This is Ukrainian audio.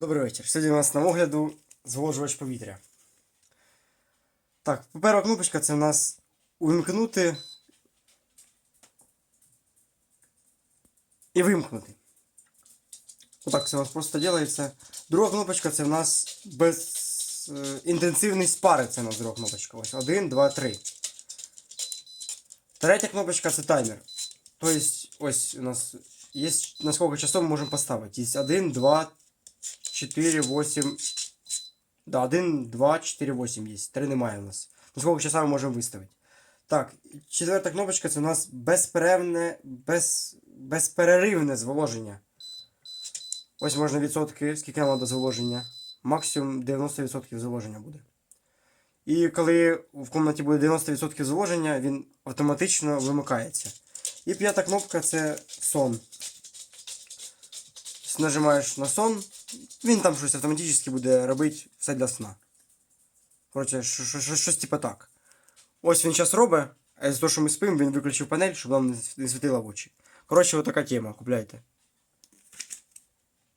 Добрий вечір. Сьогодні у нас на огляду зволожувач повітря. Так, перша кнопочка це у нас увімкнути і вимкнути. Отак це у нас просто робиться. Друга кнопочка це у нас без е, інтенсивний спари. Це у нас друга кнопочка. Ось 1, 2, 3. Третя кнопочка це таймер. Тобто, ось у нас є на сколько часов ми можемо поставити. Є 1, 2, 4, 8. Да, 1, 2, 4, 8 є. 3 немає у нас. На сколько часов ми можемо виставити. Так, четверта кнопочка це у нас безперервне, без, безперервне зволоження. Ось можна відсотки, скільки нам треба зволоження. Максимум 90% зволоження буде. І коли в кімнаті буде 90% зволоження, він автоматично вимикається. І п'ята кнопка це сон. Нажимаєш на сон, він там щось автоматично буде робити все для сна. Що- щось типу так. Ось він зараз робить, а з того, що ми спимо, він виключив панель, щоб нам не с- не світило в очі. Коротше, отака тема, купляйте.